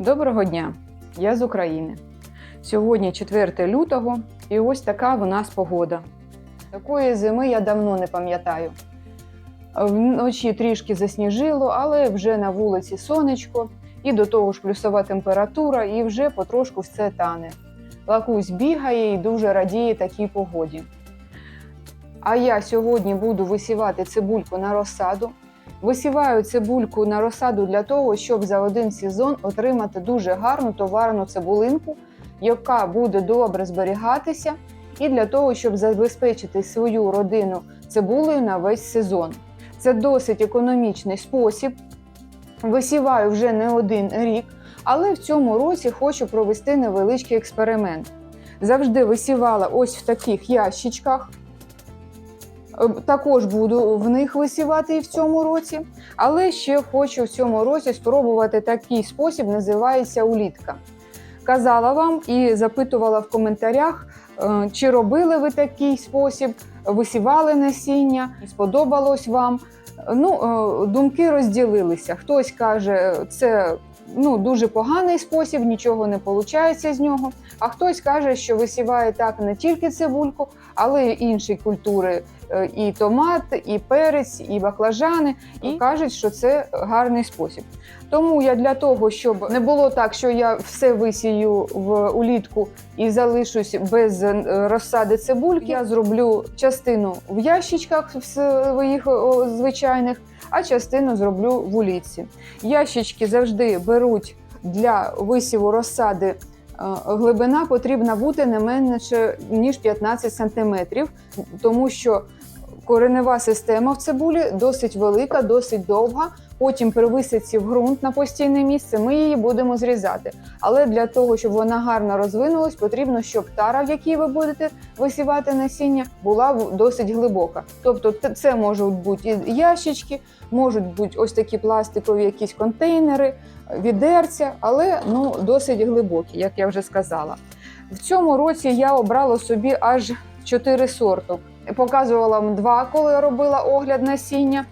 Доброго дня! Я з України. Сьогодні 4 лютого, і ось така в нас погода. Такої зими я давно не пам'ятаю. Вночі трішки засніжило, але вже на вулиці сонечко, і до того ж плюсова температура, і вже потрошку все тане. Лакусь бігає і дуже радіє такій погоді. А я сьогодні буду висівати цибульку на розсаду. Висіваю цибульку на розсаду для того, щоб за один сезон отримати дуже гарну товарну цибулинку, яка буде добре зберігатися, і для того, щоб забезпечити свою родину цибулею на весь сезон. Це досить економічний спосіб. Висіваю вже не один рік, але в цьому році хочу провести невеличкий експеримент. Завжди висівала ось в таких ящичках. Е, Також буду в них висівати і в цьому році, але ще хочу в цьому році спробувати такий спосіб, називається улітка. Казала вам і запитувала в коментарях, е, чи робили ви такий спосіб, висівали насіння, сподобалось вам. Ну, е, думки розділилися. Хтось каже, це ну, дуже поганий спосіб, нічого не виходить з нього. А хтось каже, що висіває так не тільки цибульку, але й інші культури, і томат, і перець, і баклажани, і кажуть, що це гарний спосіб. Тому я для того, щоб не було так, що я все висію в улітку і залишусь без е, розсади цибульки, я зроблю частину в ящичках своїх звичайних, а частину зроблю в улітці. Ящички завжди беруть для висіву розсади. е, Глибина потрібна бути не менше ніж 15 см, тому що коренева система в цибулі досить велика, досить довга. Потім при висадці в ґрунт на постійне місце ми її будемо зрізати. Але для того, щоб вона гарно розвинулась, потрібно, щоб тара, в якій ви будете висівати насіння, була досить глибока. Тобто, це можуть бути і ящички, можуть бути ось такі пластикові якісь контейнери, відерця, але ну досить глибокі, як я вже сказала. В цьому році я обрала собі аж чотири сорту. Показувала вам два, коли робила огляд насіння.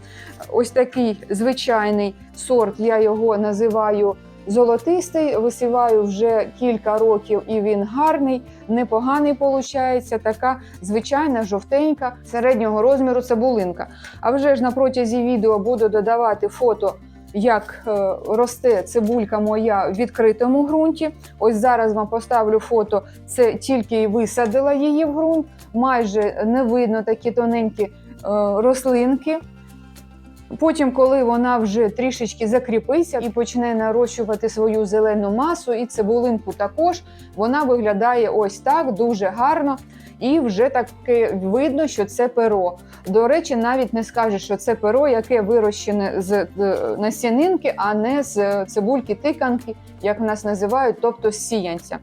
Ось такий звичайний сорт, я його називаю золотистий. Висіваю вже кілька років, і він гарний, непоганий виходить. Така звичайна жовтенька середнього розміру цибулинка. А вже ж на протязі відео буду додавати фото. Як е, росте цибулька моя в відкритому ґрунті. Ось зараз вам поставлю фото. Це тільки висадила її в ґрунт. Майже не видно такі тоненькі е, рослинки. Потім, коли вона вже трішечки закріпиться і почне нарощувати свою зелену масу, і цибулинку також, вона виглядає ось так дуже гарно, і вже таке видно, що це перо. До речі, навіть не скажеш, що це перо, яке вирощене з е, насінинки, а не з цибульки тиканки, як нас називають, тобто з сіянця.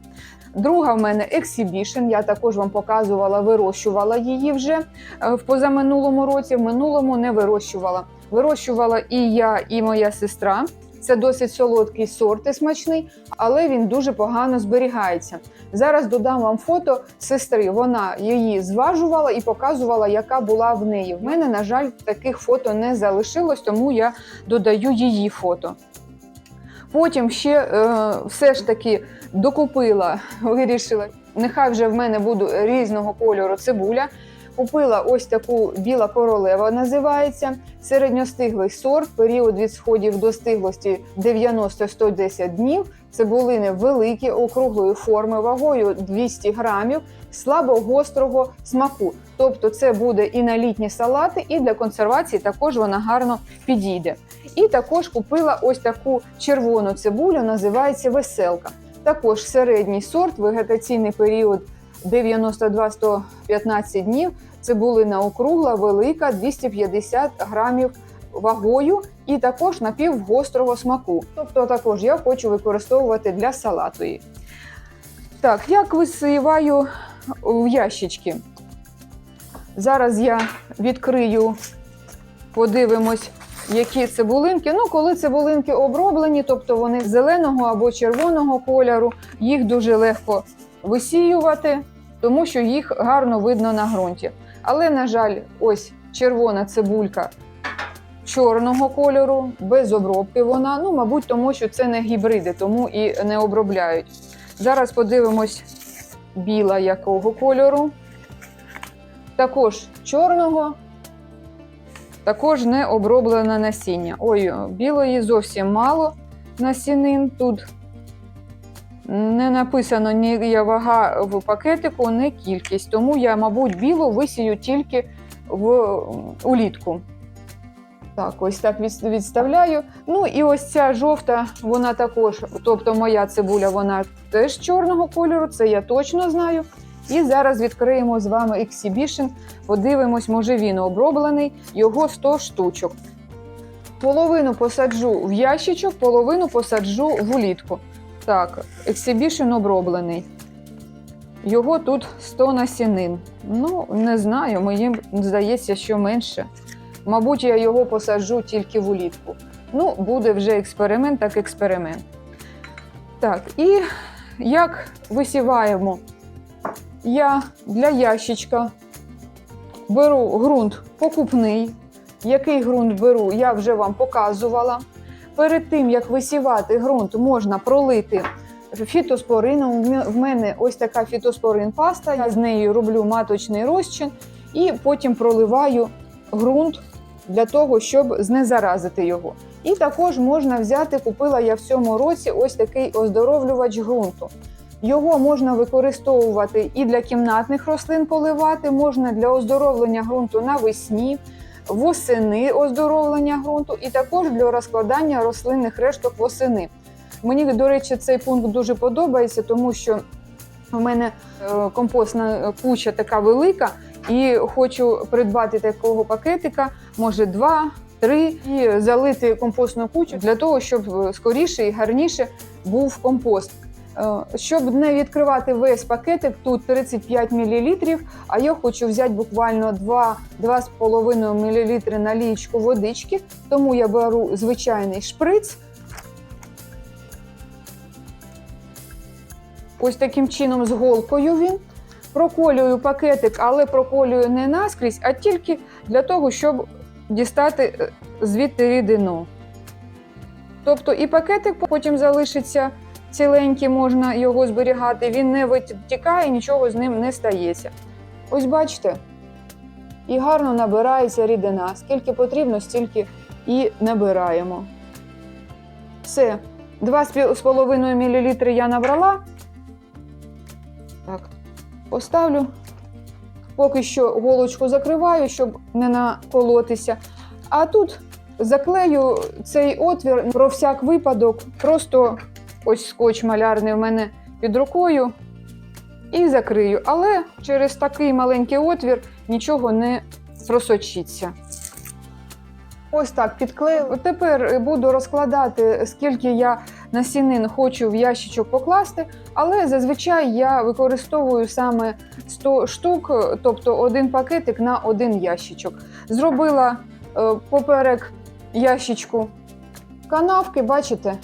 Друга в мене Exhibition, я також вам показувала, вирощувала її вже е, в позаминулому році. В минулому не вирощувала. Вирощувала і я, і моя сестра. Це досить солодкий сорт і смачний, але він дуже погано зберігається. Зараз додам вам фото сестри. Вона її зважувала і показувала, яка була в неї. В мене, на жаль, таких фото не залишилось, тому я додаю її фото. Потім ще е, все ж таки докупила, вирішила, нехай вже в мене буде різного кольору цибуля. Купила ось таку біла королева, називається середньостиглий сорт. Період від сходів до стиглості 90-110 днів. Цибулини великі, округлої форми, вагою 200 грамів, слабогострого смаку. Тобто, це буде і на літні салати, і для консервації також вона гарно підійде. І також купила ось таку червону цибулю, називається веселка. Також середній сорт, вегетаційний період 92-115 днів. Цибулина округла, велика, 250 грамів вагою і також напівгострого смаку. Тобто також я хочу використовувати для салату. Так, як висиваю в ящички? Зараз я відкрию, подивимось, які цибулинки. Ну, коли цибулинки оброблені, тобто вони зеленого або червоного кольору, їх дуже легко висіювати, тому що їх гарно видно на ґрунті. Але, на жаль, ось червона цибулька чорного кольору, без обробки вона. Ну, мабуть, тому що це не гібриди, тому і не обробляють. Зараз подивимось біла якого кольору. Також чорного, також не оброблене насіння. Ой, білої зовсім мало насінин. Тут не написано ні вага в пакетику, ні кількість. Тому я, мабуть, білу висію тільки в улітку. Так, ось так відставляю. Ну і ось ця жовта, вона також, тобто моя цибуля, вона теж чорного кольору, це я точно знаю. І зараз відкриємо з вами Exhibition, подивимось, може він оброблений, його 100 штучок. Половину посаджу в ящичок, половину посаджу в улітку. Так, Exhibition оброблений. Його тут 100 насінин. Ну, не знаю, мені здається, що менше. Мабуть, я його посаджу тільки в улітку. Ну, буде вже експеримент, так експеримент. Так, і як висіваємо? Я для ящичка беру ґрунт покупний. Який ґрунт беру, я вже вам показувала. Перед тим, як висівати ґрунт, можна пролити фітоспорином. В мене ось така фітоспорин паста. Я з нею роблю маточний розчин і потім проливаю ґрунт для того, щоб знезаразити його. І також можна взяти, купила я в цьому році ось такий оздоровлювач ґрунту. Його можна використовувати і для кімнатних рослин поливати, можна для оздоровлення ґрунту навесні, восени оздоровлення ґрунту, і також для розкладання рослинних решток восени. Мені, до речі, цей пункт дуже подобається, тому що у мене е, компостна куча така велика, і хочу придбати такого пакетика, може два, три, і залити компостну кучу для того, щоб е, скоріше і гарніше був компост. Е, Щоб не відкривати весь пакетик, тут 35 мл, а я хочу взяти буквально 2 2,5 мл на лієчку водички, тому я беру звичайний шприц. Ось таким чином з голкою він. Проколюю пакетик, але проколюю не наскрізь, а тільки для того, щоб дістати е, звідти рідину. Тобто і пакетик потім залишиться ціленький, можна його зберігати, він не витікає, нічого з ним не стається. Ось бачите, і гарно набирається рідина. Скільки потрібно, стільки і набираємо. Все, 2,5 мл я набрала. Так, поставлю. Поки що голочку закриваю, щоб не наколотися. А тут заклею цей отвір про всяк випадок. Просто ось скотч малярний в мене під рукою і закрию. Але через такий маленький отвір нічого не просочиться. Ось так підклею. Тепер буду розкладати, скільки я насінин хочу в ящичок покласти, але зазвичай я використовую саме 100 штук, тобто один пакетик на один ящичок. Зробила е, поперек ящичку канавки, бачите,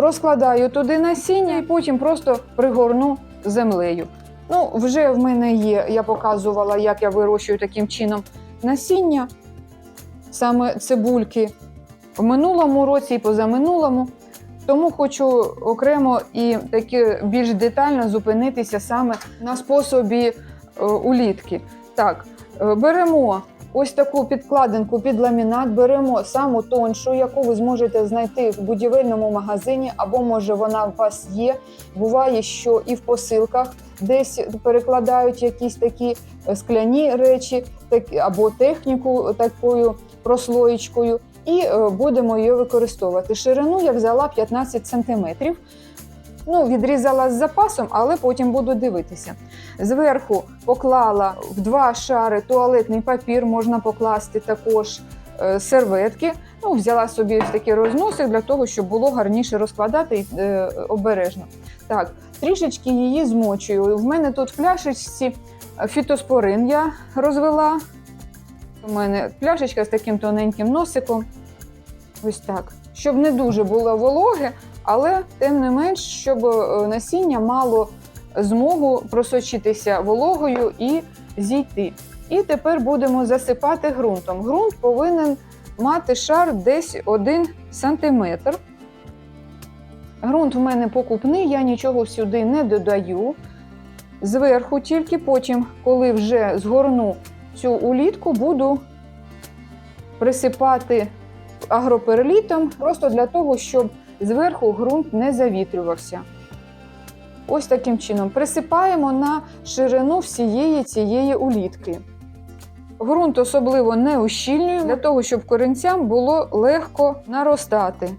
розкладаю туди насіння і потім просто пригорну землею. Ну, вже в мене є, я показувала, як я вирощую таким чином насіння, саме цибульки в минулому році і позаминулому. Тому хочу окремо і таки більш детально зупинитися саме на способі е, улітки. Так, е, беремо ось таку підкладинку під ламінат, беремо саму тоншу, яку ви зможете знайти в будівельному магазині, або може вона у вас є. Буває, що і в посилках десь перекладають якісь такі е, скляні речі, або техніку такою прослоєчкою і е, будемо її використовувати. Ширину я взяла 15 см. Ну, відрізала з запасом, але потім буду дивитися. Зверху поклала в два шари туалетний папір, можна покласти також е, серветки. Ну, взяла собі ось такий розносик для того, щоб було гарніше розкладати і е, обережно. Так, трішечки її змочую. В мене тут в пляшечці фітоспорин я розвела. У мене пляшечка з таким тоненьким носиком. Ось так. Щоб не дуже було вологе, але тим не менш, щоб е, насіння мало змогу просочитися вологою і зійти. І тепер будемо засипати ґрунтом. Ґрунт повинен мати шар десь 1 см. Грунт в мене покупний, я нічого сюди не додаю. Зверху тільки потім, коли вже згорну цю улітку, буду присипати агроперлітом, просто для того, щоб зверху ґрунт не завітрювався. Ось таким чином присипаємо на ширину всієї цієї улітки. Ґрунт особливо не ущільнюємо, для того, щоб корінцям було легко наростати.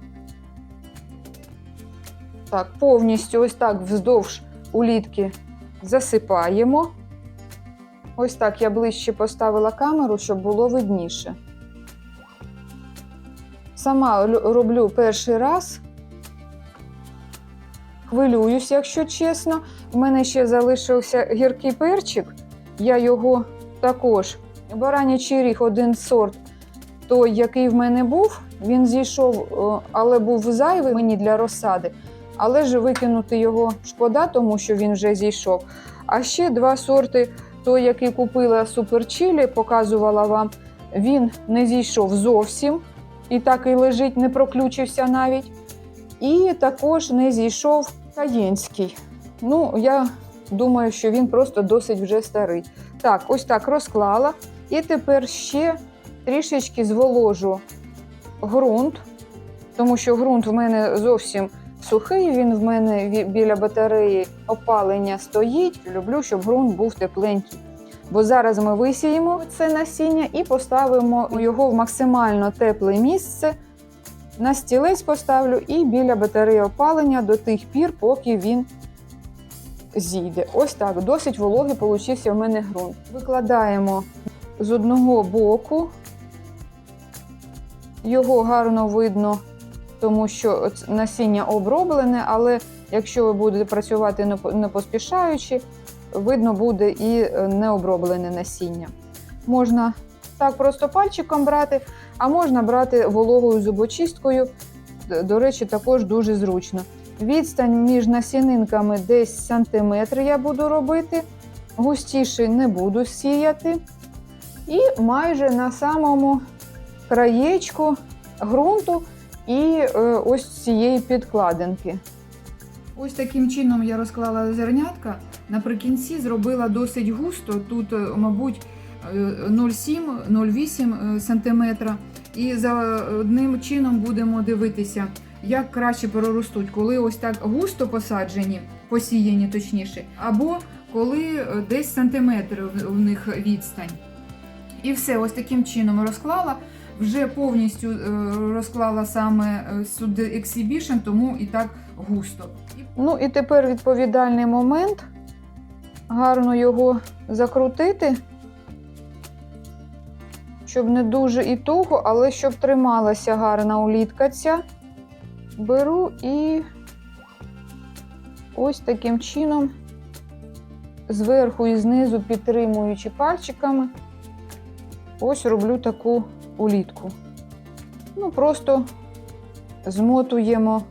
Так, повністю ось так вздовж улітки засипаємо. Ось так я ближче поставила камеру, щоб було видніше. Сама роблю перший раз. Хвилююсь, якщо чесно. У мене ще залишився гіркий перчик. Я його також. Баранячий ріг один сорт, той, який в мене був, він зійшов, е, але був зайвий мені для розсади. Але ж викинути його шкода, тому що він вже зійшов. А ще два сорти, той, який купила суперчілі, показувала вам, він не зійшов зовсім і так і лежить, не проключився навіть. І також не зійшов каєнський. Ну, я думаю, що він просто досить вже старий. Так, ось так розклала. І тепер ще трішечки зволожу ґрунт, тому що ґрунт в мене зовсім сухий, він в мене біля батареї опалення стоїть. Люблю, щоб ґрунт був тепленький. Бо зараз ми висіємо це насіння і поставимо його в максимально тепле місце. На стілець поставлю і біля батареї опалення до тих пір, поки він зійде. Ось так, досить вологий получився в мене ґрунт. Викладаємо з одного боку. Його гарно видно, тому що насіння оброблене, але якщо ви будете працювати не поспішаючи, видно буде і е, необроблене насіння. Можна так просто пальчиком брати, а можна брати вологою зубочисткою. До речі, також дуже зручно. Відстань між насінинками десь сантиметр я буду робити, густіше не буду сіяти. І майже на самому краєчку ґрунту і е, ось цієї підкладинки. Ось таким чином я розклала зернятка. Наприкінці зробила досить густо. Тут, е, мабуть, 0,7-0,8 см. І за одним чином будемо дивитися, як краще проростуть, коли ось так густо посаджені, посіяні точніше, або коли е, десь сантиметр в- них відстань. І все, ось таким чином розклала. Вже повністю е, розклала саме е, сюди Exhibition, тому і так густо. Ну і тепер відповідальний момент. Гарно його закрутити, щоб не дуже і туго, але щоб трималася гарна улітка ця. Беру і ось таким чином, зверху і знизу підтримуючи пальчиками, ось роблю таку улітку. Ну, просто змотуємо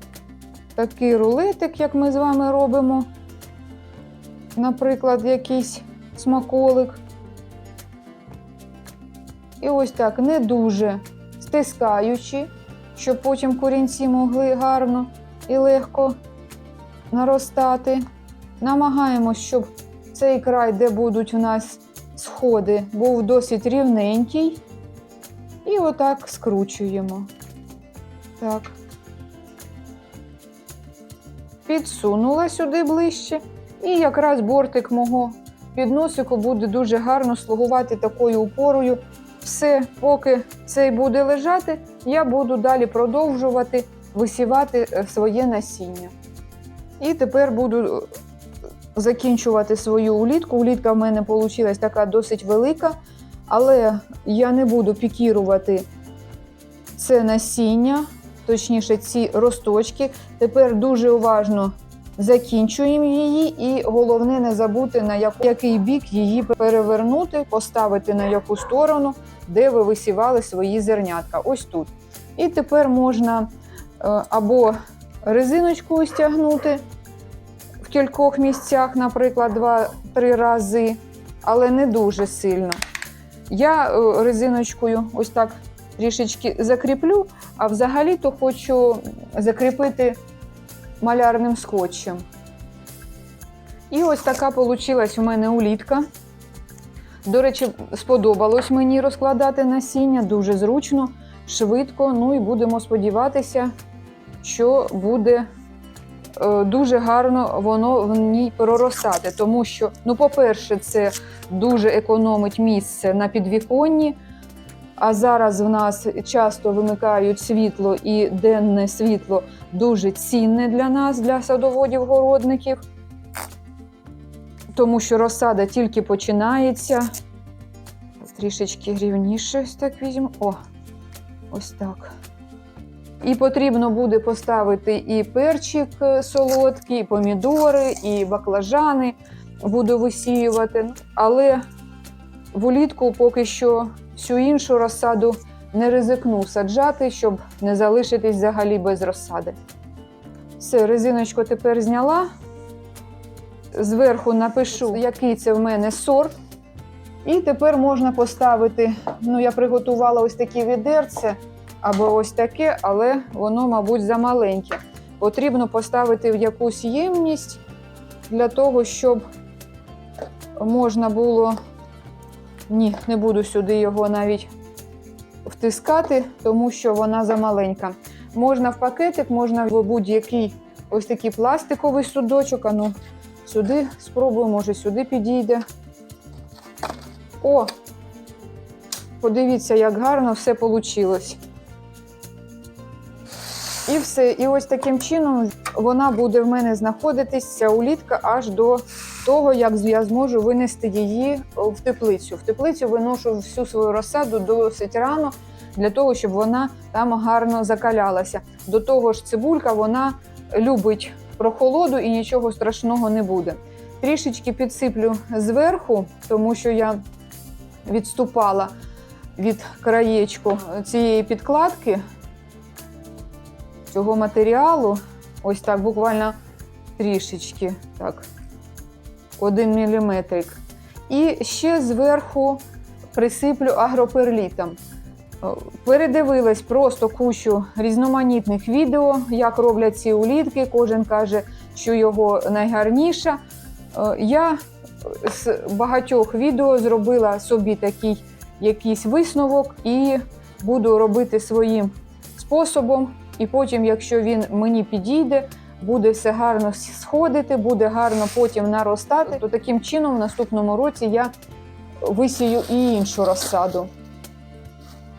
такий рулетик, як ми з вами робимо. Наприклад, якийсь смаколик. І ось так, не дуже стискаючи, щоб потім корінці могли гарно і легко наростати. Намагаємось, щоб цей край, де будуть у нас сходи, був досить рівненький. І отак скручуємо. Так підсунула сюди ближче, і якраз бортик мого підносику буде дуже гарно слугувати такою опорою. Все, поки цей буде лежати, я буду далі продовжувати висівати е, своє насіння. І тепер буду е, закінчувати свою улітку. Улітка в мене вийшла така досить велика, але я не буду пікірувати це насіння, точніше, ці росточки. Тепер дуже уважно закінчуємо її, і головне не забути, на який бік її перевернути, поставити на яку сторону, де ви висівали свої зернятка. Ось тут. І тепер можна е, або резиночку стягнути в кількох місцях, наприклад, 2-3 рази, але не дуже сильно. Я е, резиночкою ось так трішечки закріплю, а взагалі-то хочу закріпити малярним скотчем. І ось така получилась у мене улітка. До речі, сподобалось мені розкладати насіння дуже зручно, швидко. Ну і будемо сподіватися, що буде е, дуже гарно воно в ній проростати. Тому що, ну, по-перше, це дуже економить місце на підвіконні. А зараз в нас часто вимикають світло, і денне світло дуже цінне для нас, для садоводів-городників, тому що розсада тільки починається. Трішечки рівніше ось так візьму. О, ось так. І потрібно буде поставити і перчик е, солодкий, і помідори, і баклажани буду висіювати. Але влітку поки що всю іншу розсаду не ризикну саджати, щоб не залишитись взагалі без розсади. Все, резиночку тепер зняла. Зверху напишу, який це в мене сорт. І тепер можна поставити. Ну, я приготувала ось такі відерце або ось таке, але воно, мабуть, замаленьке. Потрібно поставити в якусь ємність для того, щоб можна було. Ні, не буду сюди його навіть втискати, тому що вона замаленька. Можна в пакетик, можна в будь-який ось такий пластиковий судочок. А ну, сюди спробую, може, сюди підійде. О! Подивіться, як гарно все вийшло. І все. І ось таким чином вона буде в мене знаходитись, ця улітка, аж до того, як я зможу винести її в теплицю. В теплицю виношу всю свою розсаду досить рано, для того, щоб вона там гарно закалялася. До того ж, цибулька вона любить прохолоду і нічого страшного не буде. Трішечки підсиплю зверху, тому що я відступала від краєчку цієї підкладки цього матеріалу. Ось так, буквально трішечки, так, один міліметрик. І ще зверху присиплю агроперлітом. Передивилась просто кучу різноманітних відео, як роблять ці улітки. Кожен каже, що його найгарніша. Е, Я з багатьох відео зробила собі такий якийсь висновок і буду робити своїм способом. І потім, якщо він мені підійде, буде все гарно сходити, буде гарно потім наростати, то таким чином в наступному році я висію і іншу розсаду.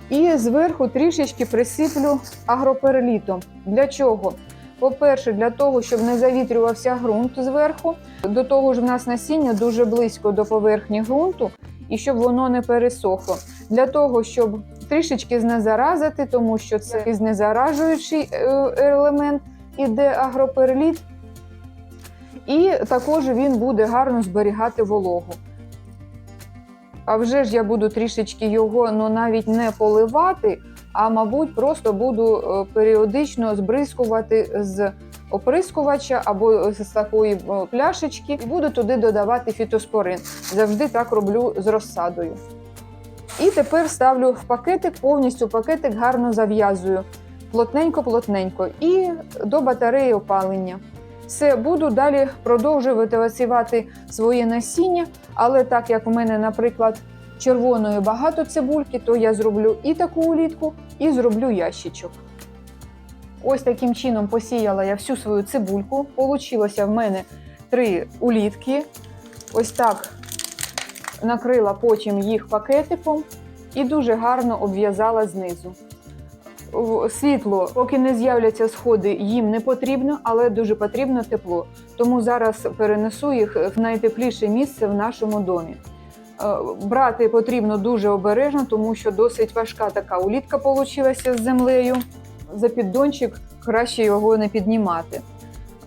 І зверху трішечки присиплю агроперлітом. Для чого? По-перше, для того, щоб не завітрювався ґрунт зверху. До того ж, в нас насіння дуже близько до поверхні ґрунту, і щоб воно не пересохло. Для того, щоб трішечки знезаразити, тому що це знезаражуючий е, елемент іде агроперліт. І також він буде гарно зберігати вологу. А вже ж я буду трішечки його ну, навіть не поливати, а мабуть, просто буду е, періодично збризкувати з оприскувача або з такої е, пляшечки, і буду туди додавати фітоспорин. Завжди так роблю з розсадою. І тепер ставлю в пакетик, повністю пакетик гарно зав'язую плотненько-плотненько і до батареї опалення. Все, буду далі продовжувати висівати своє насіння, але так як в мене, наприклад, червоної багато цибульки, то я зроблю і таку улітку, і зроблю ящичок. Ось таким чином посіяла я всю свою цибульку. Получилося в мене три улітки. Ось так накрила потім їх пакетиком і дуже гарно обв'язала знизу. Світло, поки не з'являться сходи, їм не потрібно, але дуже потрібно тепло. Тому зараз перенесу їх в найтепліше місце в нашому домі. Е, Брати потрібно дуже обережно, тому що досить важка така улітка вийшла з землею. За піддончик краще його не піднімати.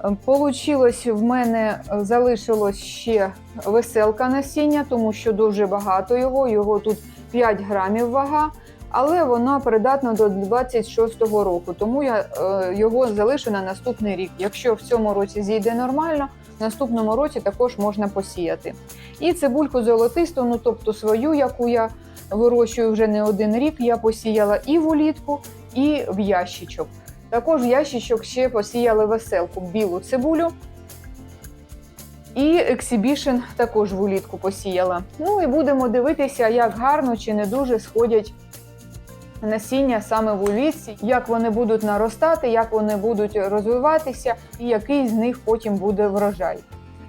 Е, Получилось в мене е, залишилось ще веселка насіння, тому що дуже багато його. Його тут 5 грамів вага, але вона придатна до 26-го року. Тому я е, його залишу на наступний рік. Якщо в цьому році зійде нормально, в наступному році також можна посіяти. І цибульку золотисту, ну тобто свою, яку я вирощую вже не один рік. Я посіяла і в улітку, і в ящичок. Також в ящичок ще посіяли веселку, білу цибулю. І ексібішн також в улітку посіяла. Ну і будемо дивитися, як гарно чи не дуже сходять насіння саме в улітці, як вони будуть наростати, як вони будуть розвиватися, і який з них потім буде врожай.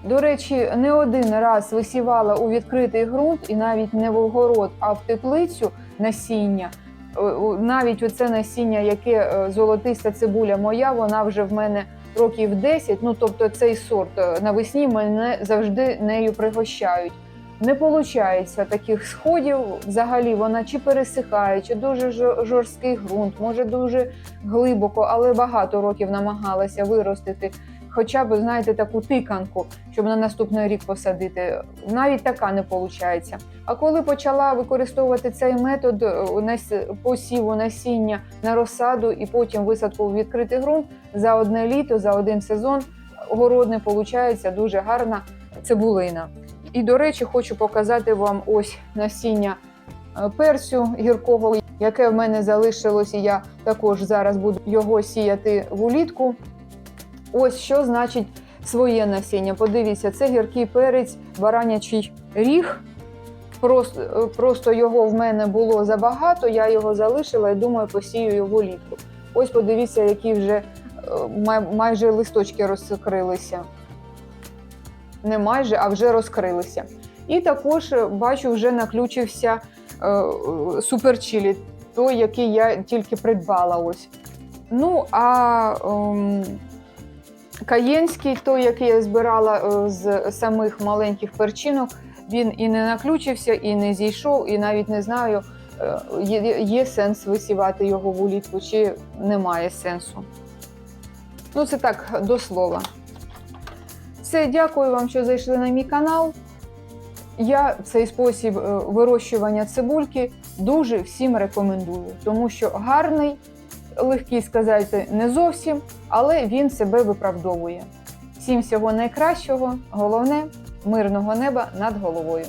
До речі, не один раз висівала у відкритий ґрунт і навіть не в огород, а в теплицю насіння. Е, Навіть оце насіння, яке е, золотиста цибуля моя, вона вже в мене років 10. Ну тобто цей сорт е, навесні мене завжди нею пригощають. Не виходить таких сходів. Взагалі вона чи пересихає, чи дуже жо- жорсткий ґрунт, може дуже глибоко, але багато років намагалася виростити. Хоча б, знаєте, таку тиканку, щоб на наступний рік посадити. Навіть така не виходить. А коли почала використовувати цей метод е, посіву насіння на розсаду і потім висадку в відкритий ґрунт, за одне літо, за один сезон городний виходить дуже гарна цибулина. І, до речі, хочу показати вам ось насіння е, перцю гіркого, яке в мене залишилось, і я також зараз буду його сіяти в улітку. Ось що значить своє насіння. Подивіться, це гіркий перець, баранячий ріг. Просто, е, просто його в мене було забагато, я його залишила і думаю, посію його влітку. Ось подивіться, які вже е, май- майже листочки розкрилися. Не майже, а вже розкрилися. І також е, бачу, вже наключився е, суперчілі, той, який я тільки придбала. ось. Ну, а ем, каєнський, той, який я збирала е, з самих маленьких перчинок, він і не наключився, і не зійшов, і навіть не знаю, є, є сенс висівати його в улітку, чи немає сенсу. Ну, це так до слова. Все, дякую вам, що зайшли на мій канал. Я цей спосіб е, вирощування цибульки дуже всім рекомендую, тому що гарний, легкий сказати не зовсім, але він себе виправдовує. Всім всього найкращого, головне мирного неба над головою.